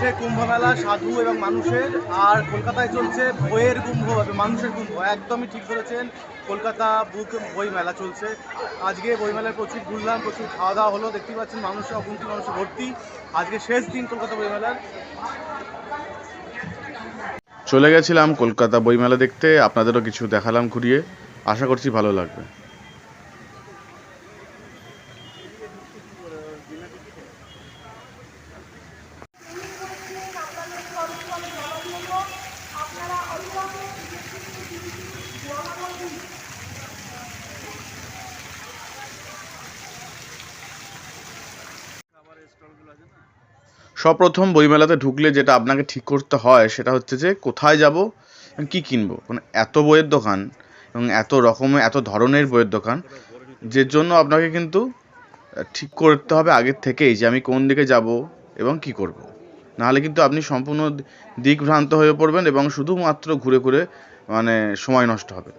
চলছে কুম্ভ মেলা সাধু এবং মানুষের, আর কলকাতায় চলছে বইয়ের কুম্ভ মানুষের কুম্ভ। একদমই ঠিক ধরেছেন কলকাতা বুক বই মেলা চলছে। আজকে বই মেলায় প্রচুর ঘুরলাম প্রচুর খাওয়া দাওয়া হলো দেখতে পাচ্ছেন মানুষ অগুন্তি মানুষ ভর্তি। আজকে শেষ দিন কলকাতা বই মেলার। চলে গেছিলাম কলকাতা বইমেলা দেখতে, আপনাদেরও কিছু দেখালাম ঘুরিয়ে। আশা করছি ভালো লাগবে। সপ্রথম বইমেলাতে ঢুকলে যেটা আপনাকে ঠিক করতে হয় সেটা হচ্ছে যে কোথায় যাব কি কিনবো। মানে এত বইয়ের দোকান এবং এত রকমের, এত ধরনের বইয়ের দোকান যে জন্য আপনাকে কিন্তু ঠিক করতে হবে আগের থেকেই যে আমি কোন দিকে যাব এবং কি করব। নাহলে কিন্তু আপনি সম্পূর্ণ দিকভ্রান্ত হয়ে পড়বেন এবং শুধুমাত্র ঘুরে ঘুরে মানে সময় নষ্ট হবে।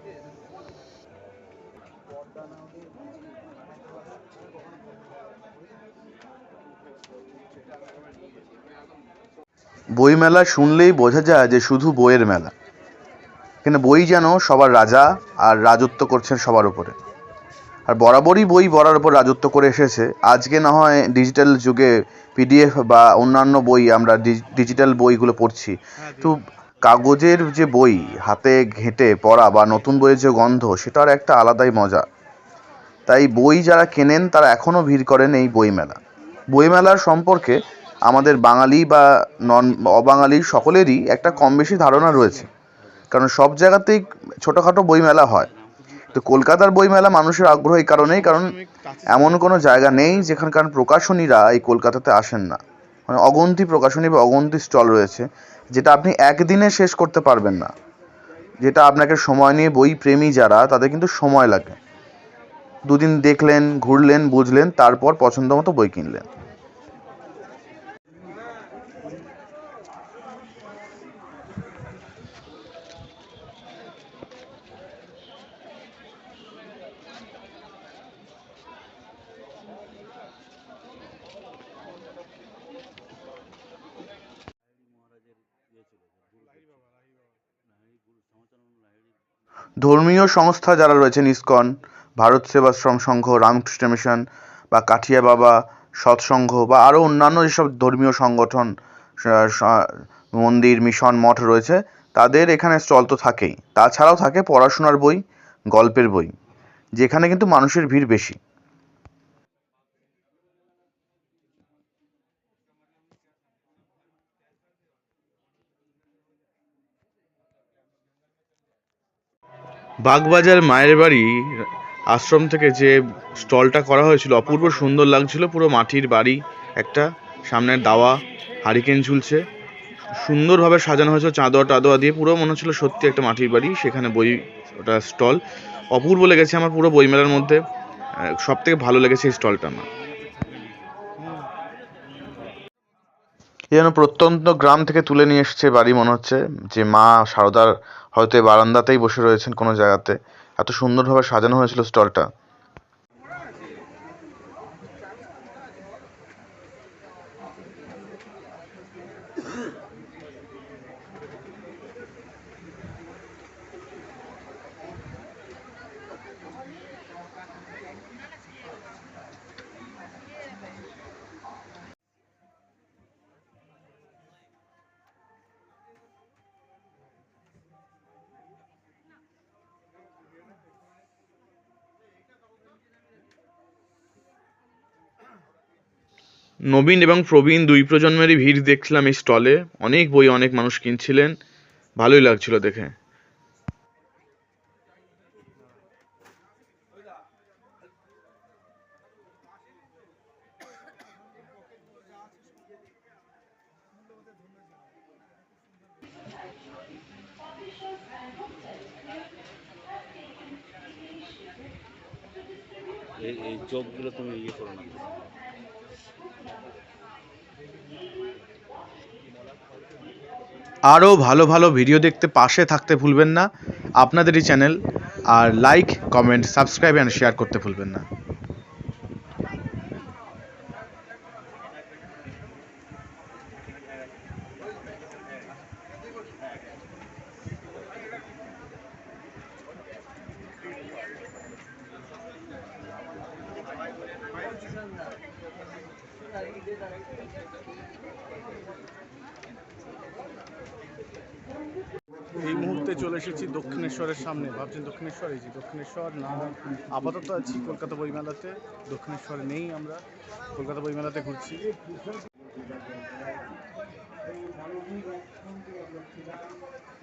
বই মেলা শুনলেই বোঝা যায় যে শুধু বইয়ের মেলা। এখানে বই যেন সবার রাজা আর রাজত্ব করছেন সবার উপরে। আর বরাবরই বই বরার উপর রাজত্ব করে এসেছে। আজকে না হয় ডিজিটাল যুগে পিডিএফ বা অন্যান্য বই আমরা ডিজিটাল বইগুলো পড়ছি। তো কাগজের যে বই হাতে ঘেঁটে পড়া বা নতুন বইয়ের যে গন্ধ সেটার একটা আলাদাই মজা। তাই বই যারা কেনেন তারা এখনও ভিড় করেন এই বইমেলা। বইমেলার সম্পর্কে আমাদের বাঙালি বা নন, অবাঙালি সকলেরই একটা কম বেশি ধারণা রয়েছে। কারণ সব জায়গাতেই ছোটোখাটো বইমেলা হয়। তো কলকাতার বইমেলা মানুষের আগ্রহ এই কারণেই, কারণ এমন কোনো জায়গা নেই যেখানকার প্রকাশনীরা এই কলকাতাতে আসেন না। মানে অগন্তি প্রকাশনী বা অগন্তি স্টল রয়েছে, যেটা আপনি একদিনে শেষ করতে পারবেন না। যেটা আপনাকে সময় নিয়ে বই প্রেমী যারা, তাদের কিন্তু সময় লাগে। দুদিন দেখলেন, ঘুরলেন, বুঝলেন, তারপর পছন্দ মতো বই কিনলেন। ধর্মীয় সংস্থা যারা রয়েছেন ইস্কন, ভারত সেবাশ্রম সংঘ, রামকৃষ্ণ মিশন বা কাঠিয়া বাবা সৎসংঘ বা আরও অন্যান্য যেসব ধর্মীয় সংগঠন মন্দির, মিশন, মঠ রয়েছে, তাদের এখানে স্টল তো থাকেই। তাছাড়াও থাকে পড়াশোনার বই, গল্পের বই, যেখানে কিন্তু মানুষের ভিড় বেশি। বাগবাজার মায়ের বাড়ি আশ্রম থেকে যে স্টলটা করা হয়েছিল, অপূর্ব সুন্দর লাগছিল, পুরো মাটির বাড়ি, একটা সামনের দাওয়া, হারিকেন ঝুলছে। সুন্দরভাবে সাজানো হয়েছে, চাঁদোয়া টাদোয়া দিয়ে, পুরো মনে হচ্ছিল সত্যি একটা মাটির বাড়ি, সেখানে বই, ওটা স্টল। অপূর্ব লেগেছে আমার পুরো বইমেলার মধ্যে সব থেকে ভালো লেগেছে এই স্টলটা আমার। যেন প্রত্যন্ত গ্রাম থেকে তুলে নিয়ে এসেছে বাড়ি মনে হচ্ছে। যে মা সারদার হয়তো বারান্দাতেই বসে রয়েছেন কোনো জায়গাতে। এত সুন্দরভাবে সাজানো হয়েছিল স্টলটা। নবীন এবং প্রবীণ দুই প্রজন্মেরই ভিড় দেখছিলাম এই স্টলে অনেক বই, অনেক মানুষ কিনছিলেন। ভালোই লাগছিল দেখে। এই এই চোখগুলো তুমি ইয়ে করো না। আরও ভালো ভালো ভিডিও দেখতে পাশে থাকতে ভুলবেন না। আপনাদেরই channel R like comment subscribe and share করতে ভুলবেন না এই মুহূর্তে চলে এসেছি দক্ষিণেশ্বরের সামনে। ভাবছেন দক্ষিণেশ্বর, এই যে দক্ষিণেশ্বর, না আপাতত আছি কলকাতা বইমেলাতে। দক্ষিণেশ্বরে নেই আমরা, কলকাতা বইমেলাতে ঘুরছি।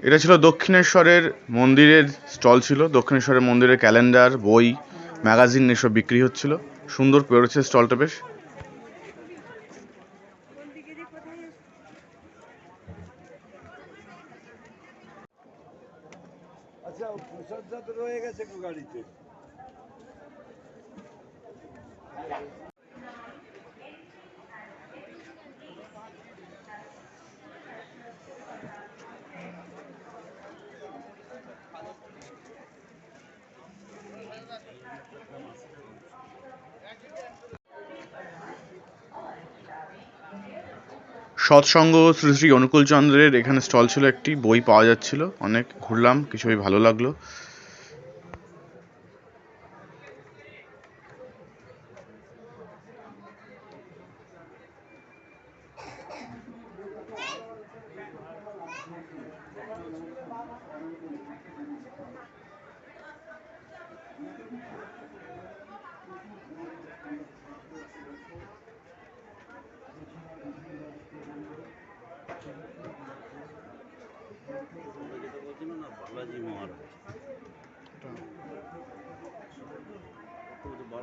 এটা ছিল দক্ষিণেশ্বরের মন্দিরের স্টল ছিল, দক্ষিণেশ্বরের মন্দিরের ক্যালেন্ডার, বই, ম্যাগাজিন এসব বিক্রি হচ্ছিল। সুন্দর পেরেছে স্টলটা বেশ। সৎসঙ্গ শ্রী শ্রী অনুকূল চন্দ্রের এখানে স্টল ছিল একটি, বই পাওয়া যাচ্ছিল, অনেক ঘুরলাম কিছু বই ভালো লাগল তোমরা যেটা বলছিল না বালাজি মহারাজ তো তো বারোশো বছর মতো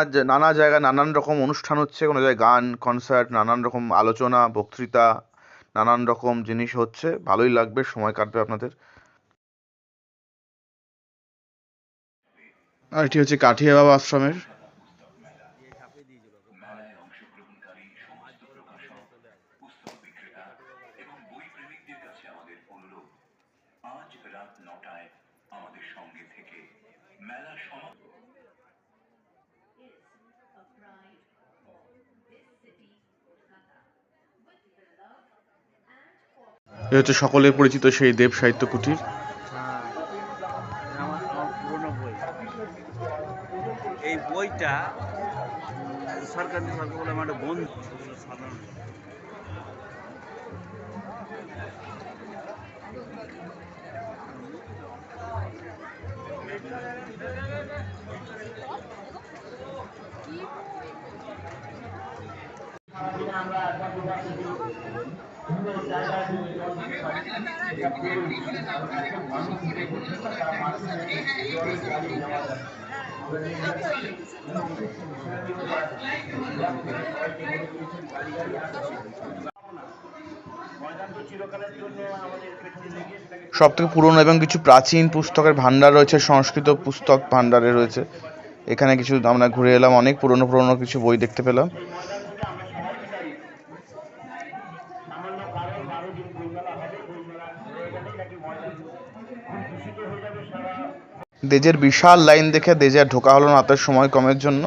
আজ নানা জায়গায় নানান রকম অনুষ্ঠান হচ্ছে, কোনো জায়গায় গান কনসার্ট নানান রকম আলোচনা, বক্তৃতা, নানান রকম জিনিস হচ্ছে। ভালোই লাগবে, সময় কাটবে আপনাদের। আর এটি হচ্ছে কাঠিয়া বাবা আশ্রমের। এ হচ্ছে সকলের পরিচিত সেই দেব সাহিত্য কুটির। এই বইটা সরকার সরকার বলে আমার একটা বন্ধু সাধারণ সব থেকে পুরনো এবং কিছু প্রাচীন পুস্তকের ভান্ডার রয়েছে, সংস্কৃত পুস্তক ভান্ডারে রয়েছে। এখানে কিছু আমরা ঘুরে এলাম, অনেক পুরনো পুরনো কিছু বই দেখতে পেলাম। দেজের বিশাল লাইন দেখে দেজে ঢোকা হলো না হাতের সময় কমের জন্য।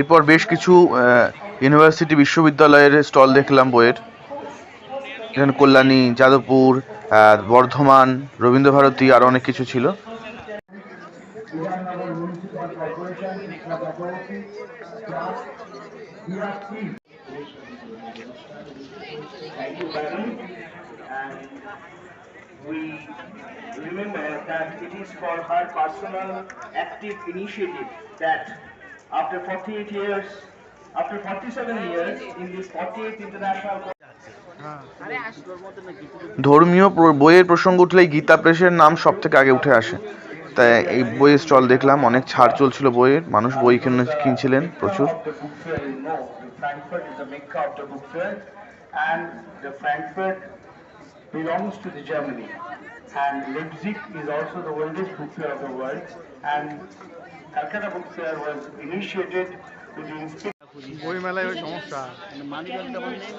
এরপর বেশ কিছু ইউনিভার্সিটি বিশ্ববিদ্যালয়ের স্টল দেখলাম বইয়ের। এখানে কল্যাণী যাদবপুর বর্ধমান রবীন্দ্রভারতী আরও অনেক কিছু ছিল we remember that it is for her personal active initiative that after 48 years, after 47 years in this 48th International ধর্মীয় বইয়ের প্রসঙ্গ উঠলে গীতা প্রেসের নাম সব থেকে আগে উঠে আসে। তাই এই বইয়ের স্টল দেখলাম, অনেক ছাড় চলছিল বইয়ের। মানুষ বই কিনে কিনছিলেন প্রচুর। বইমেলায় ওই সমস্যা মানি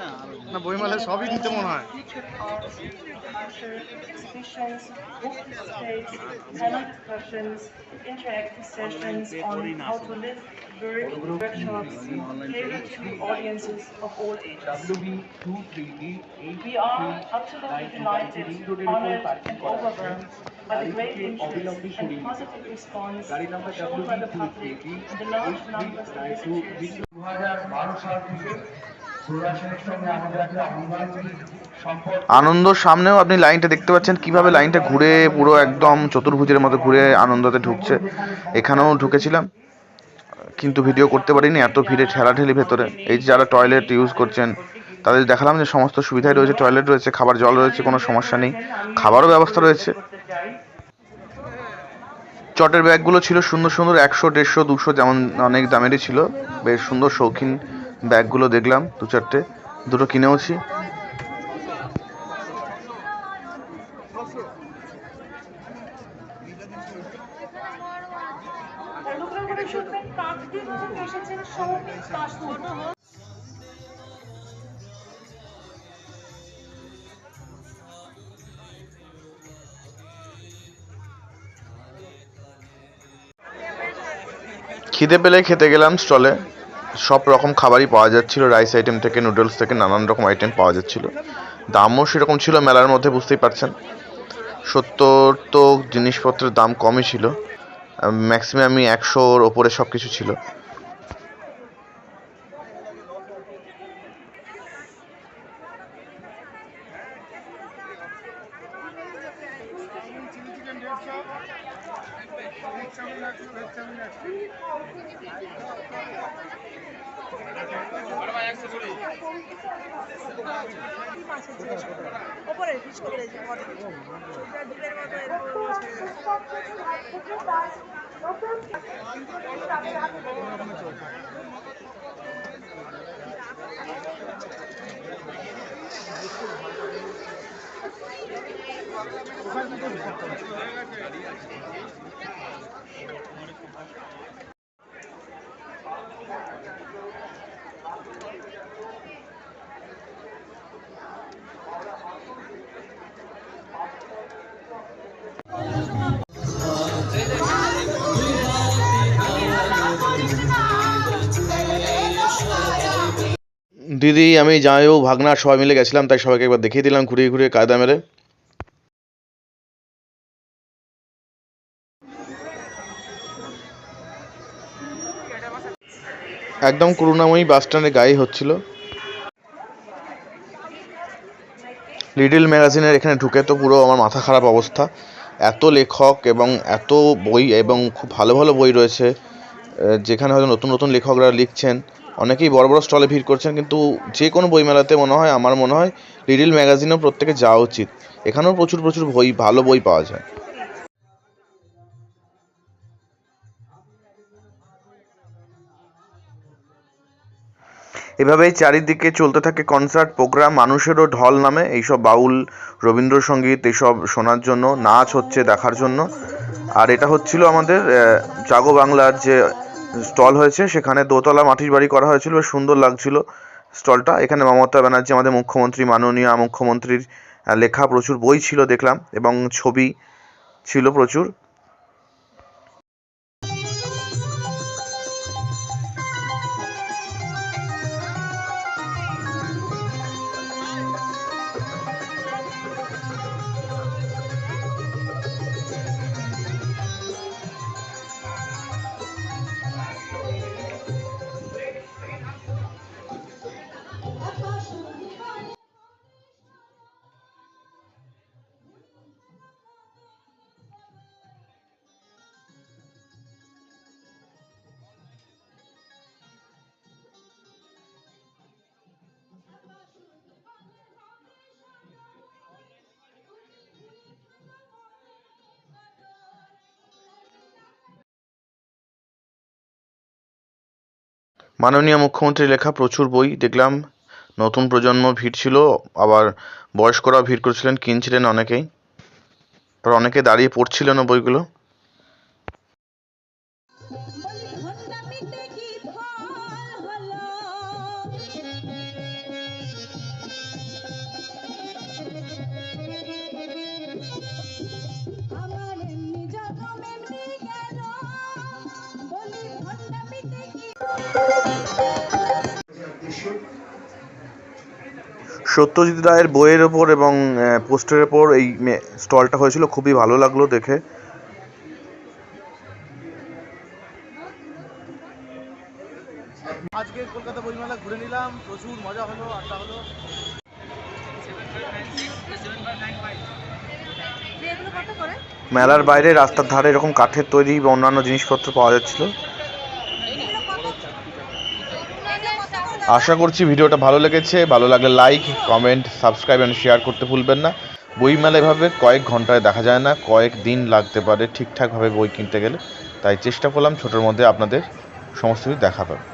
না আরও না বইমেলায় সবই দিতে মনে হয় featured arts, culture, exhibitions, book displays, panel discussions, interactive sessions on how to live, work, workshops catered to audiences of all ages. We are absolutely delighted, honored, and overwhelmed by the great interest and positive response shown by the public and the large numbers of visitors. দু হাজার বারো সাল থেকে প্রশাসনের সঙ্গে আমাদের একটা অঙ্গাঙ্গিক সম্পর্ক। আনন্দর সামনেও আপনি লাইনটা দেখতে পাচ্ছেন, কীভাবে লাইনটা ঘুরে পুরো একদম চতুর্ভুজের মতো ঘুরে আনন্দতে ঢুকছে। এখানেও ঢুকেছিলাম, কিন্তু ভিডিও করতে পারিনি, এত ভিড়ে ঠেলাঠেলি ভেতরে। এই যে যারা টয়লেট ইউজ করছেন, তাদের দেখালাম যে সমস্ত সুবিধাই রয়েছে, টয়লেট রয়েছে, খাবার জল রয়েছে, কোনো সমস্যা নেই। খাবারও ব্যবস্থা রয়েছে। চটের ব্যাগগুলো ছিল সুন্দর সুন্দর একশো, দেড়শো, দুশো, যেমন অনেক দামেরই ছিল। বেশ সুন্দর শৌখিন ব্যাগগুলো দেখলাম দু চারটে দুটো কিনেওছি। খিদে পেলে খেতে গেলাম স্টলে। সব রকম খাবারই পাওয়া যাচ্ছিল রাইস আইটেম থেকে নুডলস থেকে, নানান রকম আইটেম পাওয়া যাচ্ছিল। দামও সেরকম ছিল, মেলার মধ্যে বুঝতেই পারছেন। সত্তর তো জিনিসপত্রের দাম কমই ছিল। ম্যাক্সিমাম আমি একশোর ওপরে সব কিছু ছিল। ওপরে পিচ করতে যে ওটা ডিমের মতো এরকম Gracias. দিদি, আমি জামাইবাবু ভাগনা, সবাই মিলে গেছিলাম, তাই সবাইকে একবার দেখিয়ে দিলাম, ঘুরিয়ে ঘুরিয়ে কায়দা মেরে। একদম করুণাময়ী বাস স্ট্যান্ডে গায়ে হচ্ছিল। লিডিল ম্যাগাজিনের এখানে ঢুকে তো পুরো আমার মাথা খারাপ অবস্থা। এত লেখক এবং এত বই এবং খুব ভালো ভালো বই রয়েছে যেখানে হয়তো নতুন নতুন লেখকরা লিখছেন। অনেকেই বড় বড় স্টলে ভিড় করছেন, কিন্তু যে কোনো বইমেলাতে মনে হয়, আমার মনে হয় লিডল ম্যাগাজিনেও প্রত্যেকে যাওয়া উচিত। এখানেও প্রচুর প্রচুর বই, ভালো বই পাওয়া যায়। এভাবেই চারিদিকে চলতে থাকে কনসার্ট প্রোগ্রাম মানুষেরও ঢল নামে এইসব বাউল, রবীন্দ্রসঙ্গীত এইসব শোনার জন্য, নাচ হচ্ছে দেখার জন্য। আর এটা হচ্ছিল আমাদের জাগো বাংলার যে স্টল হয়েছে, সেখানে দোতলা মাটির বাড়ি করা হয়েছিল, বেশ সুন্দর লাগছিল স্টলটা। এখানে মমতা ব্যানার্জি, আমাদের মুখ্যমন্ত্রী, মাননীয় মুখ্যমন্ত্রীর লেখা প্রচুর বই ছিল দেখলাম এবং ছবি ছিল প্রচুর। মাননীয় মুখ্যমন্ত্রীর লেখা প্রচুর বই। দেখলাম নতুন প্রজন্ম ভিড় ছিল, আবার বয়স্করা ভিড় করছিলেন, কিনছিলেন অনেকেই। আবার অনেকে দাঁড়িয়ে পড়ছিলেনও বইগুলো। সত্যজিৎ রায়ের বইয়ের ওপর এবং পোস্টারের ওপর এই মে- স্টলটা হয়েছিল খুবই ভালো লাগল দেখে। আজকে কলকাতা বইমেলা ঘুরে নিলাম প্রচুর মজা হলো আড্ডা হলো। এগুলো কত করে? মেলার বাইরে রাস্তার ধারে এরকম কাঠের তৈরি বা অন্যান্য জিনিসপত্র পাওয়া যাচ্ছিল। আশা করছি ভিডিওটা ভালো লেগেছে। ভালো লাগলে like comment subscribe and share করতে ভুলবেন না। বইমেলা এভাবে কয়েক ঘন্টায় দেখা যায় না, কয়েক দিন লাগতে পারে ঠিকঠাকভাবে বই কিনতে গেলে। তাই চেষ্টা করলাম ছোটোর মধ্যে আপনাদের সমস্ত কিছু দেখাবার।